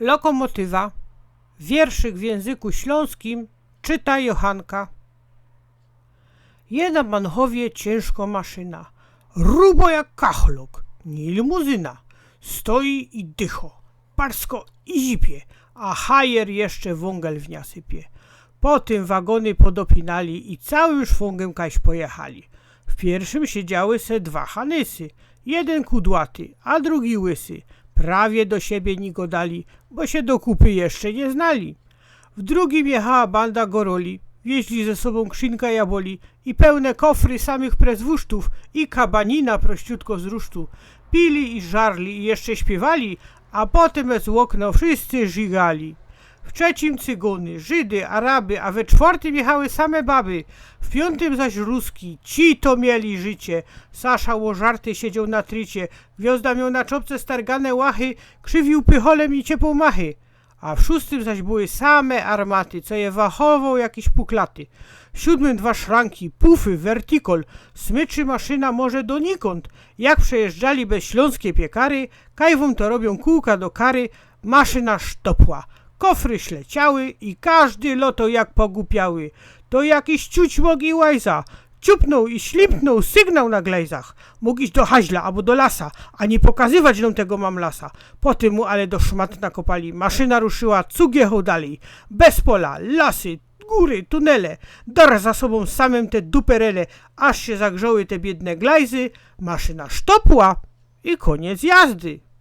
Lokomotywa. Wierszyk w języku śląskim czyta Johanka. Jedna manchowie ciężko maszyna, rubo jak kachlok, nie limuzyna. Stoi i dycho, parsko i zipie, a hajer jeszcze wągel w nia sypie. Po tym wagony podopinali i całym szwungiem kaś pojechali. W pierwszym siedziały se dwa hanysy, jeden kudłaty, a drugi łysy. Prawie do siebie nie godali, bo się do kupy jeszcze nie znali. W drugim jechała banda goroli, wieźli ze sobą krzynka jaboli i pełne kofry samych prezwusztów i kabanina prościutko z rusztu. Pili i żarli i jeszcze śpiewali, a potem bez okno wszyscy żygali. W trzecim cygony, Żydy, Araby, a we czwartym jechały same baby. W piątym zaś Ruski. Ci to mieli życie. Sasza łożarty siedział na trycie. Gwiazda miał na czopce stargane łachy, krzywił pycholem i ciepłą machy. A w szóstym zaś były same armaty, co je wachował jakiś puklaty. W siódmym dwa szranki, pufy, vertikol, smyczy maszyna może donikąd. Jak przejeżdżali bez śląskie piekary, kajwom to robią kółka do kary, maszyna sztopła. Kofry śleciały i każdy loto jak pogupiały. To jakiś ciućmog i łajza. Ciupnął i ślipnął sygnał na glejzach. Mógł iść do haźla albo do lasa, a nie pokazywać nam tego mam lasa. Potem mu ale do szmat nakopali. Maszyna ruszyła, cug jechał dalej. Bez pola, lasy, góry, tunele. Dar za sobą samym te duperele, aż się zagrzały te biedne glajzy. Maszyna sztopła i koniec jazdy.